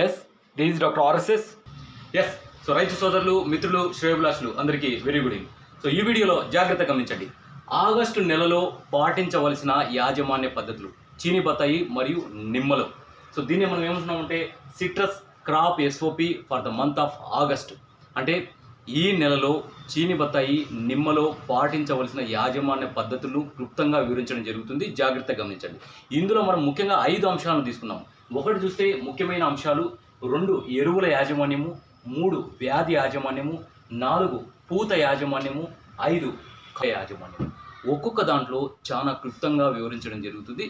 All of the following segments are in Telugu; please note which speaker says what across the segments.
Speaker 1: Yes this doctor RSS yes so రైతు సోదరులు మిత్రులు శ్రేయభిలాషులు అందరికీ వెరీ గుడ్ ఈవినింగ్ సో ఈ వీడియోలో జాగ్రత్త గమనించండి. ఆగస్టు నెలలో పాటించవలసిన యాజమాన్య పద్ధతులు చీని బత్తాయి మరియు నిమ్మలు. సో దీన్ని మనం ఏమంటున్నామంటే citrus crop SOP for the month of August అంటే ఈ నెలలో చీని బత్తాయి నిమ్మలో పాటించవలసిన యాజమాన్య పద్ధతులు క్లుప్తంగా వివరించడం జరుగుతుంది. జాగ్రత్తగా గమనించండి. ఇందులో మనం ముఖ్యంగా ఐదు అంశాలను తీసుకున్నాం ఒకటి చూస్తే ముఖ్యమైన అంశాలు రెండు ఎరువుల యాజమాన్యము మూడు వ్యాధి యాజమాన్యము నాలుగు పూత యాజమాన్యము ఐదు కాయ యాజమాన్యం ఒక్కొక్క దాంట్లో చాలా క్లుప్తంగా వివరించడం జరుగుతుంది.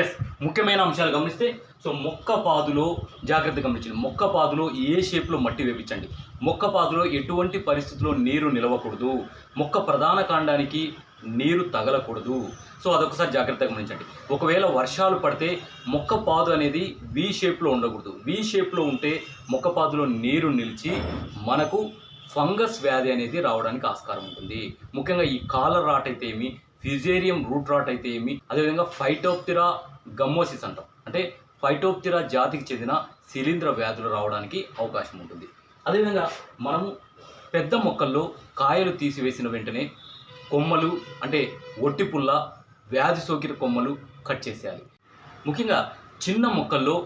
Speaker 1: ఎస్ ముఖ్యమైన అంశాలు గమనిస్తే సో మొక్క పాదులో జాగ్రత్త గమనించండి. మొక్క పాదులో ఏ షేప్లో మట్టి వేపించండి? మొక్క పాదులో ఎటువంటి పరిస్థితుల్లో నీరు నిలవకూడదు? మొక్క ప్రధాన కాండానికి నీరు తగలకూడదు. సో అదొకసారి జాగ్రత్తగా గమనించండి. ఒకవేళ వర్షాలు పడితే మొక్క పాదు అనేది వి షేప్లో ఉండకూడదు. వి షేప్లో ఉంటే మొక్క పాదులో నీరు నిలిచి మనకు ఫంగస్ వ్యాధి అనేది రావడానికి ఆస్కారం ఉంటుంది. ముఖ్యంగా ఈ కాలర్ రాట్ అయితే ఏమి? ఫిజేరియం రూట్ రాట్ అయితే ఏమి? అదేవిధంగా ఫైటోప్తిరా గమ్మోసిస్ అంటాం. అంటే ఫైటోప్తిరా జాతికి చెందిన శిలీంద్ర వ్యాధులు రావడానికి అవకాశం ఉంటుంది. అదేవిధంగా మనము పెద్ద మొక్కల్లో కాయలు తీసివేసిన వెంటనే కొమ్మలు అంటే ఒట్టి పుల్ల వ్యాధి సోకిన కొమ్మలు కట్ చేసేయాలి. ముఖ్యంగా చిన్న మొక్కల్లో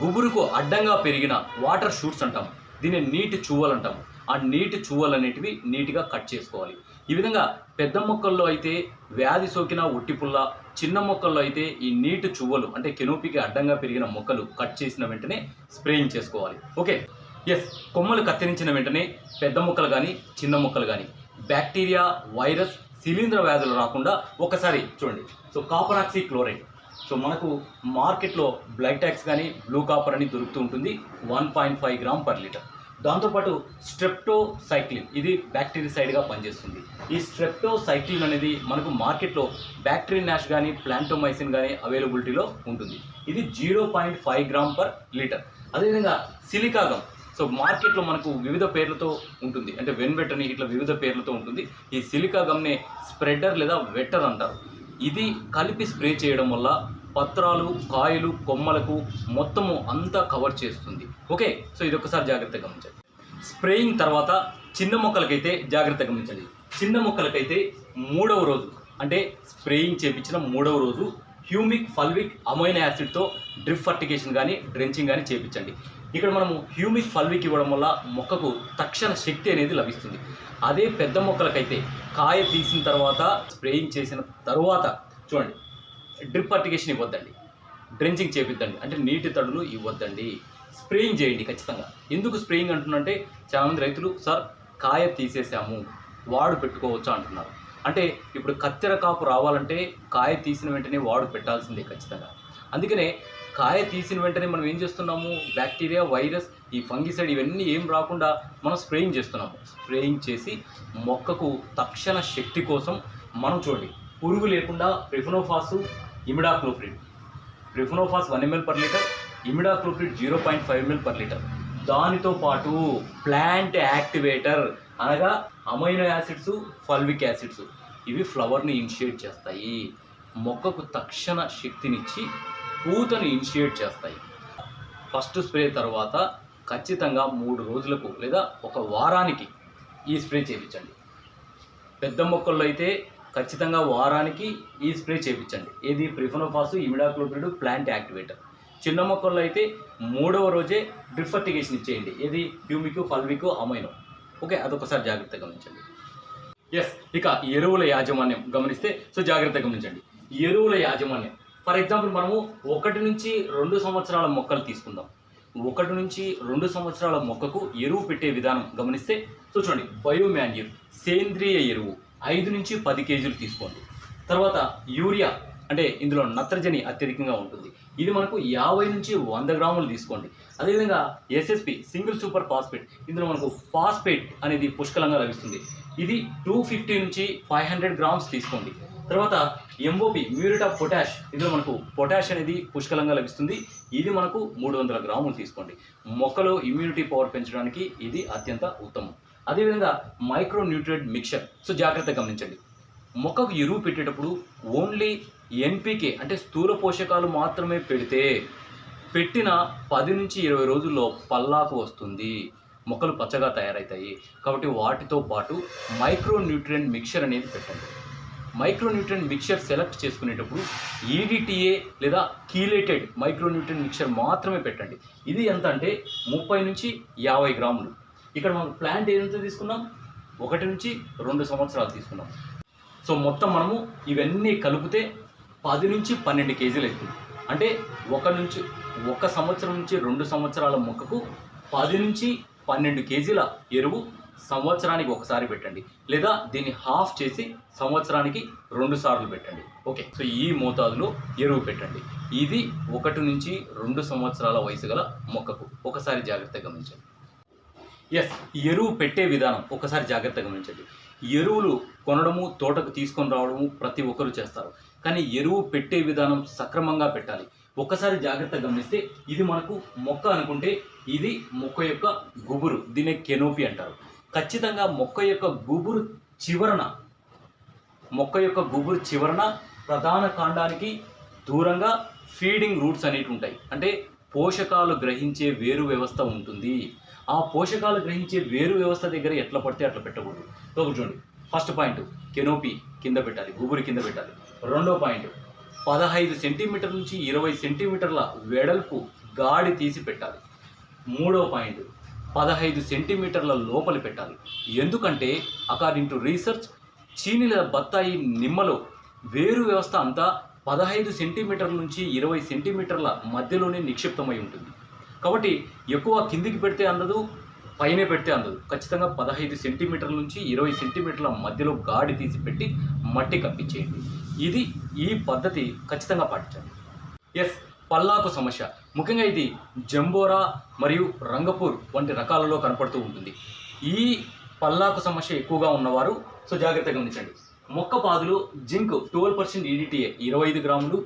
Speaker 1: గుబురుకు అడ్డంగా పెరిగిన వాటర్ షూట్స్ అంటాం. దీన్ని నీటి చువ్వలు అంటాం. ఆ నీటి చువ్వలు అనేటివి నీట్గా కట్ చేసుకోవాలి. ఈ విధంగా పెద్ద మొక్కల్లో అయితే వ్యాధి సోకిన ఒట్టి పుల్ల చిన్న మొక్కల్లో అయితే ఈ నీటి చువ్వలు అంటే కెనోపీకి అడ్డంగా పెరిగిన మొక్కలు కట్ చేసిన వెంటనే స్ప్రేయింగ్ చేసుకోవాలి. ఓకే. ఎస్ కొమ్మలు కత్తిరించిన వెంటనే పెద్ద మొక్కలు కానీ చిన్న మొక్కలు కానీ బ్యాక్టీరియా వైరస్ శిలీంద్ర వ్యాధులు రాకుండా ఒకసారి చూడండి. సో కాపరాక్సీ క్లోరైడ్ సో మనకు మార్కెట్లో బ్లడ్ ట్యాక్స్ కానీ బ్లూ కాపర్ అని దొరుకుతూ ఉంటుంది. One point five gram per litre. దాంతోపాటు స్ట్రెప్టోసైక్లిన్. ఇది బ్యాక్టీరిసైడ్గా పనిచేస్తుంది. ఈ స్ట్రెప్టోసైక్లిన్ అనేది మనకు మార్కెట్లో బ్యాక్టీరియా నాష్ కానీ ప్లాంటోమైసిన్ కానీ అవైలబిలిటీలో ఉంటుంది. ఇది zero point five gram per litre. అదేవిధంగా సిలికాగం సో మార్కెట్లో మనకు వివిధ పేర్లతో ఉంటుంది. అంటే వెన్వెట్ అని ఇట్లా వివిధ పేర్లతో ఉంటుంది. ఈ సిలికా గమ్నే స్ప్రెడర్ లేదా వెటర్ అంటారు. ఇది కలిపి స్ప్రే చేయడం వల్ల పత్రాలు కాయలు కొమ్మలకు మొత్తము అంతా కవర్ చేస్తుంది. ఓకే? సో ఇది ఒకసారి జాగ్రత్తగా గమనించండి. స్ప్రేయింగ్ తర్వాత చిన్న మొక్కలకైతే జాగ్రత్త గమనించండి. చిన్న మొక్కలకైతే మూడవ రోజు అంటే స్ప్రేయింగ్ చేపించిన మూడవ రోజు హ్యూమిక్ ఫల్విక్ అమైనో యాసిడ్తో డ్రిప్ ఫర్టిగేషన్ కానీ డ్రెంచింగ్ కానీ చేపించండి. ఇక్కడ మనము హ్యూమిక్ ఫల్విక్ ఇవ్వడం వల్ల మొక్కకు తక్షణ శక్తి అనేది లభిస్తుంది. అదే పెద్ద మొక్కలకైతే కాయ తీసిన తర్వాత స్ప్రేయింగ్ చేసిన తర్వాత చూడండి డ్రిప్ అర్టికేషన్ ఇవ్వద్దండి. డ్రెంచింగ్ చేపిద్దండి. అంటే నీటి తడులు ఇవ్వద్దండి. స్ప్రేయింగ్ చేయండి ఖచ్చితంగా. ఎందుకు స్ప్రేయింగ్ అంటున్నంటే చాలామంది రైతులు సార్ కాయ తీసేసాము వాడు పెట్టుకోవచ్చా అంటున్నారు. అంటే ఇప్పుడు కత్తెర కాపు రావాలంటే కాయ తీసిన వెంటనే వాడు పెట్టాల్సిందే ఖచ్చితంగా. అందుకనే కాయ తీసిన వెంటనే మనం ఏం చేస్తున్నాము? బ్యాక్టీరియా వైరస్ ఈ ఫంగిసైడ్ ఇవన్నీ ఏం రాకుండా మనం స్ప్రేయింగ్ చేస్తున్నాము. స్ప్రేయింగ్ చేసి మొక్కకు తక్షణ శక్తి కోసం మనం చూడండి. పురుగు లేకుండా profenofos imidacloprid. Profenofos one ML per litre imidacloprid zero point five ML per litre. దానితో పాటు ప్లాంట్ యాక్టివేటర్ అనగా అమైనో యాసిడ్స్ ఫల్విక్ యాసిడ్స్. ఇవి ఫ్లవర్ని ఇనిషియేట్ చేస్తాయి. మొక్కకు తక్షణ శక్తినిచ్చి పూతను ఇనిషియేట్ చేస్తాయి. ఫస్ట్ స్ప్రే తర్వాత ఖచ్చితంగా మూడు రోజులకు లేదా ఒక వారానికి ఈ స్ప్రే చేయించండి. పెద్ద మొక్కల్లో అయితే ఖచ్చితంగా వారానికి ఈ స్ప్రే చేయించండి. ఏది? Profenofos imidacloprid plant activator. చిన్న మొక్కల్లో అయితే మూడవ రోజే డ్రిఫర్టిగేషన్ ఇచ్చేయండి. ఏది? Humic fulvic amino. ఓకే? అదొకసారి జాగ్రత్తగా గమనించండి. ఎస్ ఇక ఎరువుల యాజమాన్యం గమనిస్తే సో జాగ్రత్తగా గమనించండి. ఎరువుల యాజమాన్యం ఫర్ ఎగ్జాంపుల్ మనము ఒకటి నుంచి రెండు సంవత్సరాల మొక్కలు తీసుకుందాం. ఒకటి నుంచి రెండు సంవత్సరాల మొక్కకు ఎరువు పెట్టే విధానం గమనిస్తే సో చూడండి బయోమాన్యూర్ సేంద్రియ ఎరువు ఐదు నుంచి పది కేజీలు తీసుకోండి. తర్వాత యూరియా అంటే ఇందులో నత్రజని అత్యధికంగా ఉంటుంది. ఇది మనకు యాభై నుంచి వంద గ్రాములు తీసుకోండి. అదేవిధంగా ఎస్ఎస్పి సింగిల్ సూపర్ ఫాస్ఫేట్ ఇందులో మనకు ఫాస్ఫేట్ అనేది పుష్కలంగా లభిస్తుంది. ఇది టూ ఫిఫ్టీ నుంచి ఫైవ్ హండ్రెడ్ గ్రామ్స్ తీసుకోండి. తర్వాత ఎంఓపి మ్యూరిట్ ఆఫ్ పొటాష్. ఇందులో మనకు పొటాష్ అనేది పుష్కలంగా లభిస్తుంది. ఇది మనకు మూడు వందల గ్రాములు తీసుకోండి. మొక్కలో ఇమ్యూనిటీ పవర్ పెంచడానికి ఇది అత్యంత ఉత్తమం. అదేవిధంగా మైక్రో న్యూట్రియంట్ మిక్చర్ సో జాగ్రత్తగా గమనించండి. మొక్కకు ఎరువు పెట్టేటప్పుడు ఓన్లీ ఎన్పికే అంటే స్థూల పోషకాలు మాత్రమే పెడితే పెట్టిన పది నుంచి ఇరవై రోజుల్లో పల్లాకు వస్తుంది. మొక్కలు పచ్చగా తయారవుతాయి కాబట్టి వాటితో పాటు మైక్రో న్యూట్రియంట్ మిక్చర్ అనేది పెట్టండి. మైక్రో మిక్చర్ సెలెక్ట్ చేసుకునేటప్పుడు ఈడిటిఏ లేదా కీలేటెడ్ మైక్రోన్యూట్రన్ మిక్చర్ మాత్రమే పెట్టండి. ఇది ఎంత అంటే ముప్పై నుంచి యాభై గ్రాములు. ఇక్కడ మనం ప్లాంట్ ఎంత తీసుకున్నాం? ఒకటి నుంచి రెండు సంవత్సరాలు తీసుకున్నాం. సో మొత్తం మనము ఇవన్నీ కలిపితే పది నుంచి పన్నెండు కేజీలు అవుతుంది. అంటే ఒక నుంచి ఒక సంవత్సరం నుంచి రెండు సంవత్సరాల మొక్కకు పది నుంచి పన్నెండు కేజీల ఎరువు సంవత్సరానికి ఒకసారి పెట్టండి. లేదా దీన్ని హాఫ్ చేసి సంవత్సరానికి రెండు సార్లు పెట్టండి. ఓకే. సో ఈ మోతాదులో ఎరువు పెట్టండి. ఇది ఒకటి నుంచి రెండు సంవత్సరాల వయసు గల మొక్కకు. ఒకసారి జాగ్రత్తగా గమనించండి. ఎస్ ఎరువు పెట్టే విధానం ఒకసారి జాగ్రత్తగా గమనించండి. ఎరువులు కొనడము తోటకు తీసుకొని రావడము ప్రతి ఒక్కరు చేస్తారు. కానీ ఎరువు పెట్టే విధానం సక్రమంగా పెట్టాలి. ఒకసారి జాగ్రత్త గమనిస్తే ఇది మనకు మొక్క అనుకుంటే ఇది మొక్క యొక్క గుబురు దీన్ని కెనోపి అంటారు. ఖచ్చితంగా మొక్క యొక్క గుబురు చివరన మొక్క యొక్క గుబురు చివరన ప్రధాన కాండానికి దూరంగా ఫీడింగ్ రూట్స్ అనేవి ఉంటాయి. అంటే పోషకాలు గ్రహించే వేరు వ్యవస్థ ఉంటుంది. ఆ పోషకాలు గ్రహించే వేరు వ్యవస్థ దగ్గర ఎట్లా పడితే అట్లా పెట్టకూడదు. సో చూడండి. ఫస్ట్ పాయింట్ కెనోపీ కింద పెట్టాలి గుబురు కింద పెట్టాలి. రెండో పాయింట్ పదహైదు సెంటీమీటర్ నుంచి ఇరవై సెంటీమీటర్ల వెడల్పు గాడి తీసి పెట్టాలి. మూడో పాయింట్ పదహైదు సెంటీమీటర్ల లోపలి పెట్టాలి. ఎందుకంటే అకార్డింగ్ టు రీసెర్చ్ చీనీల బత్తాయి నిమ్మలో వేరు వ్యవస్థ అంతా పదహైదు సెంటీమీటర్ల నుంచి ఇరవై సెంటీమీటర్ల మధ్యలోనే నిక్షిప్తమై ఉంటుంది. కాబట్టి ఎక్కువ కిందికి పెడితే అందదు పైనే పెడితే అందదు. ఖచ్చితంగా పదహైదు సెంటీమీటర్ల నుంచి ఇరవై సెంటీమీటర్ల మధ్యలో గాడి తీసి పెట్టి మట్టి కప్పించేయండి ఇది ఈ పద్ధతి ఖచ్చితంగా పాటించండి ఎస్ పల్లాకు సమస్య. ముఖ్యంగా ఇది జంబోరా మరియు రంగపూర్ వంటి రకాలలో కనపడుతూ ఉంటుంది. ఈ పల్లాకు సమస్య ఎక్కువగా ఉన్నవారు సో జాగ్రత్తగా గమనించండి. మొక్క పాదులు జింక్ ట్వెల్వ్ పర్సెంట్ ఈడిటీఏ ఇరవై ఐదు గ్రాములు